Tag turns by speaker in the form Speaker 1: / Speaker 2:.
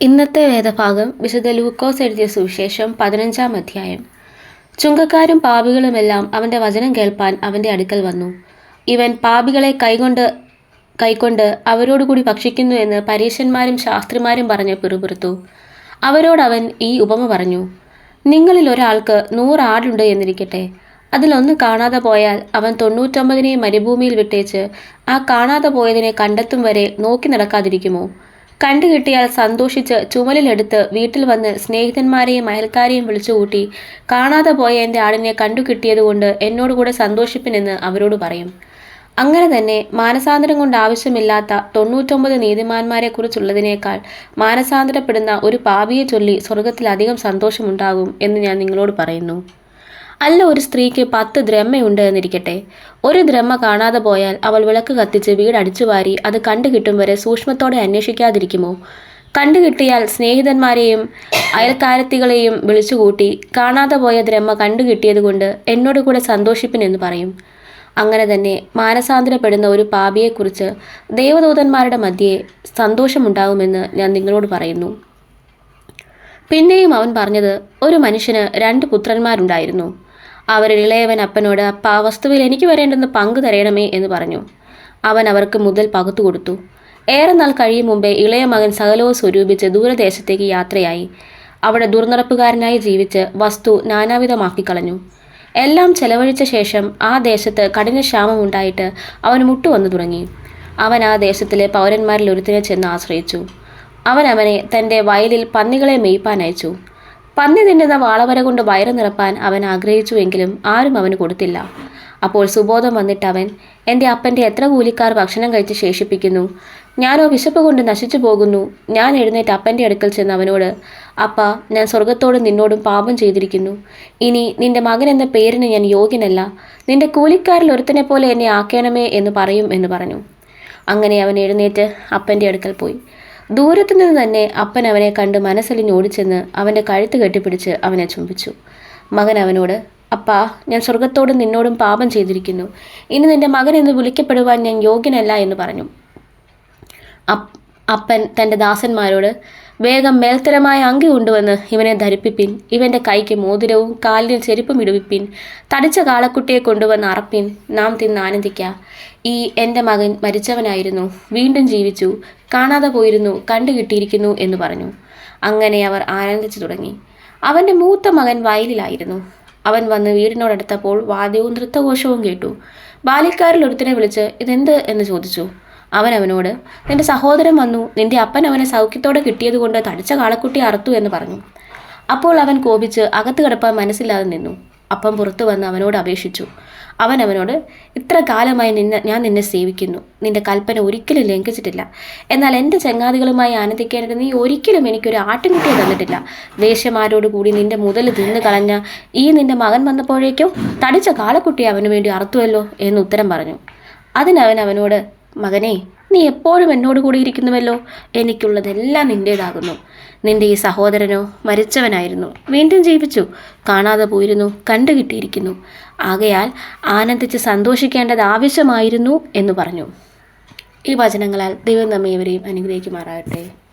Speaker 1: ഇന്നത്തെ വേദഭാഗം വിശുദ്ധ ലൂക്കോസ് എഴുതിയ സുവിശേഷം പതിനഞ്ചാം അധ്യായം. ചുങ്കക്കാരും പാപികളുമെല്ലാം അവന്റെ വചനം കേൾപ്പാൻ അവന്റെ അടുക്കൽ വന്നു. ഇവൻ പാപികളെ കൈകൊണ്ട് കൈക്കൊണ്ട് അവരോടുകൂടി ഭക്ഷിക്കുന്നു എന്ന് പരീശന്മാരും ശാസ്ത്രിമാരും പറഞ്ഞ് പിറുപിറുത്തു. അവരോടവൻ ഈ ഉപമ പറഞ്ഞു നിങ്ങളിൽ ഒരാൾക്ക് നൂറാടുണ്ട് എന്നിരിക്കട്ടെ. അതിലൊന്ന് കാണാതെ പോയാൽ അവൻ തൊണ്ണൂറ്റൊമ്പതിനെ മരുഭൂമിയിൽ വിട്ടേച്ച് ആ കാണാതെ പോയതിനെ കണ്ടെത്തും വരെ നോക്കി നടക്കാതിരിക്കുമോ? കണ്ടു കിട്ടിയാൽ സന്തോഷിച്ച് ചുമലിലെടുത്ത് വീട്ടിൽ വന്ന് സ്നേഹിതന്മാരെയും അയൽക്കാരെയും വിളിച്ചുകൂട്ടി കാണാതെ പോയ എന്റെ ആടിനെ കണ്ടുകിട്ടിയതുകൊണ്ട് എന്നോട് എന്നോടുകൂടെ സന്തോഷിപ്പിനെന്ന് അവരോട് പറയും. അങ്ങനെ തന്നെ മാനസാന്തരം കൊണ്ട് ആവശ്യമില്ലാത്ത തൊണ്ണൂറ്റൊമ്പത് നീതിമാന്മാരെക്കുറിച്ചുള്ളതിനേക്കാൾ മാനസാന്തരപ്പെടുന്ന ഒരു പാപിയെ ചൊല്ലി സ്വർഗത്തിൽ അധികം സന്തോഷമുണ്ടാകും എന്ന് ഞാൻ നിങ്ങളോട് പറയുന്നു. അല്ല ഒരു സ്ത്രീക്ക് പത്ത് ദ്രഹ്മയുണ്ട് എന്നിരിക്കട്ടെ ഒരു ദ്രഹ്മ കാണാതെ പോയാൽ അവൾ വിളക്ക് കത്തിച്ച് വീട് അടിച്ചുവാരി അത് കണ്ടുകിട്ടും വരെ സൂക്ഷ്മത്തോടെ അന്വേഷിക്കാതിരിക്കുമോ? കണ്ടുകിട്ടിയാൽ സ്നേഹിതന്മാരെയും അയൽക്കാരത്തികളെയും വിളിച്ചുകൂട്ടി കാണാതെ പോയ ദ്രഹ്മ കണ്ടു കിട്ടിയതുകൊണ്ട് എന്നോട് കൂടെ സന്തോഷിപ്പിനെന്ന് പറയും. അങ്ങനെ തന്നെ മാനസാന്തരപ്പെടുന്ന ഒരു പാപിയെക്കുറിച്ച് ദേവദൂതന്മാരുടെ മധ്യേ സന്തോഷമുണ്ടാകുമെന്ന് ഞാൻ നിങ്ങളോട് പറയുന്നു. പിന്നെയും അവൻ പറഞ്ഞത് ഒരു മനുഷ്യന് രണ്ട് പുത്രന്മാരുണ്ടായിരുന്നു. അവരിൽ ഇളയവൻ അപ്പനോട് അപ്പ ആ വസ്തുവിൽ എനിക്ക് വരേണ്ടെന്ന് പങ്ക് തരയണമേ എന്ന് പറഞ്ഞു. അവൻ അവർക്ക് മുതൽ പകുത്തു കൊടുത്തു. ഏറെ നാൾ കഴിയും മുമ്പേ ഇളയ മകൻ സകലവും സ്വരൂപിച്ച് ദൂരദേശത്തേക്ക് യാത്രയായി. അവിടെ ദുർനടപ്പുകാരനായി ജീവിച്ച് വസ്തു നാനാവിധമാക്കി കളഞ്ഞു എല്ലാം ചെലവഴിച്ച ശേഷം ആ ദേശത്ത് കഠിന ക്ഷാമം ഉണ്ടായിട്ട് അവൻ മുട്ടുവന്നു തുടങ്ങി. അവൻ ആ ദേശത്തിലെ പൗരന്മാരിൽ ഒരുത്തിനെ ചെന്ന് ആശ്രയിച്ചു. അവൻ അവനെ തന്റെ വയലിൽ പന്നികളെ മേയ്പ്പാൻ അയച്ചു. പന്നി തിന്നുന്ന വാളവര കൊണ്ട് വയറ് നിറപ്പാൻ അവൻ ആഗ്രഹിച്ചുവെങ്കിലും ആരും അവന് കൊടുത്തില്ല. അപ്പോൾ സുബോധം വന്നിട്ട് അവൻ എന്റെ അപ്പന്റെ എത്ര കൂലിക്കാർ ഭക്ഷണം കഴിച്ച് ശേഷിപ്പിക്കുന്നു? ഞാനോ വിശപ്പ് കൊണ്ട് നശിച്ചു പോകുന്നു. ഞാൻ എഴുന്നേറ്റ് അപ്പന്റെ അടുക്കൽ ചെന്ന് അവനോട് അപ്പ ഞാൻ സ്വർഗത്തോടും നിന്നോടും പാപം ചെയ്തിരിക്കുന്നു. ഇനി നിന്റെ മകൻ എന്ന പേരിന് ഞാൻ യോഗ്യനല്ല. നിന്റെ കൂലിക്കാരിൽ ഒരുത്തനെ പോലെ എന്നെ ആക്കണമേ എന്ന് പറയും എന്ന് പറഞ്ഞു. അങ്ങനെ അവൻ എഴുന്നേറ്റ് അപ്പന്റെ അടുക്കൽ പോയി. ദൂരത്തു നിന്ന് തന്നെ അപ്പൻ അവനെ കണ്ട് മനസ്സലിഞ്ഞ് ഓടിച്ചെന്ന് അവന്റെ കഴുത്ത് കെട്ടിപ്പിടിച്ച് അവനെ ചുംബിച്ചു. മകൻ അവനോട് അപ്പാ ഞാൻ സ്വർഗത്തോടും നിന്നോടും പാപം ചെയ്തിരിക്കുന്നു. ഇനി നിന്റെ മകൻ എന്ന് വിളിക്കപ്പെടുവാൻ ഞാൻ യോഗ്യനല്ല എന്ന് പറഞ്ഞു. അപ്പൻ തന്റെ ദാസന്മാരോട് വേഗം മേൽത്തരമായ അങ്കി കൊണ്ടുവന്ന് ഇവനെ ധരിപ്പിപ്പിൻ. ഇവന്റെ കൈക്ക് മോതിരവും കാലിന് ചെരുപ്പും ഇടുവിപ്പിൻ. തടിച്ച കാളക്കുട്ടിയെ കൊണ്ടുവന്ന് അറപ്പിൻ. നാം തിന്ന് ആനന്ദിക്ക. ഈ എന്റെ മകൻ മരിച്ചവനായിരുന്നു. വീണ്ടും ജീവിച്ചു. കാണാതെ പോയിരുന്നു. കണ്ടുകിട്ടിയിരിക്കുന്നു എന്ന് പറഞ്ഞു. അങ്ങനെ അവർ ആനന്ദിച്ചു തുടങ്ങി. അവന്റെ മൂത്ത മകൻ വയലിലായിരുന്നു. അവൻ വന്ന് വീടിനോടടുത്തപ്പോൾ വാദ്യവും നൃത്തഘോഷവും കേട്ടു. ബാല്യക്കാരിൽ ഒരുത്തിനെ വിളിച്ച് ഇതെന്ത്? എന്ന് ചോദിച്ചു. അവൻ അവനോട് നിന്റെ സഹോദരൻ വന്നു. നിന്റെ അപ്പൻ അവനെ സൗഖ്യത്തോടെ കിട്ടിയതുകൊണ്ട് തടിച്ച കാളക്കുട്ടി അറുത്തു എന്ന് പറഞ്ഞു. അപ്പോൾ അവൻ കോപിച്ച് അകത്ത് കിടപ്പാൻ മനസ്സില്ലാതെ നിന്നു. അപ്പം പുറത്തു വന്ന് അവനോട് അപേക്ഷിച്ചു. അവൻ അവനോട് ഇത്ര കാലമായി നിന്നെ ഞാൻ നിന്നെ സേവിക്കുന്നു. നിന്റെ കൽപ്പന ഒരിക്കലും ലംഘിച്ചിട്ടില്ല. എന്നാൽ എന്റെ ചങ്ങാതികളുമായി ആനന്ദിക്കേണ്ടത് നീ ഒരിക്കലും എനിക്കൊരു ആട്ടിൻകുട്ടിയെ തന്നിട്ടില്ല. വേശ്യമാരോട് കൂടി നിന്റെ മുതൽ തിന്നു കളഞ്ഞ ഈ നിന്റെ മകൻ വന്നപ്പോഴേക്കും തടിച്ച കാളക്കുട്ടിയെ അവന് വേണ്ടി അറുത്തുവല്ലോ എന്ന് ഉത്തരം പറഞ്ഞു. അതിനവൻ അവനോട് മകനെ നീ എപ്പോഴും എന്നോട് കൂടി ഇരിക്കുന്നുവല്ലോ. എനിക്കുള്ളതെല്ലാം നിന്റേതാകുന്നു നിന്റെ ഈ സഹോദരനോ മരിച്ചവനായിരുന്നു. വീണ്ടും ജീവിച്ചു. കാണാതെ പോയിരുന്നു. കണ്ടുകിട്ടിയിരിക്കുന്നു. ആകയാൽ ആനന്ദിച്ച് സന്തോഷിക്കേണ്ടത് ആവശ്യമായിരുന്നു എന്ന് പറഞ്ഞു. ഈ വചനങ്ങളാൽ ദൈവം നമ്മെ ഇവരെയും അനുഗ്രഹിക്കുമാറാകട്ടെ.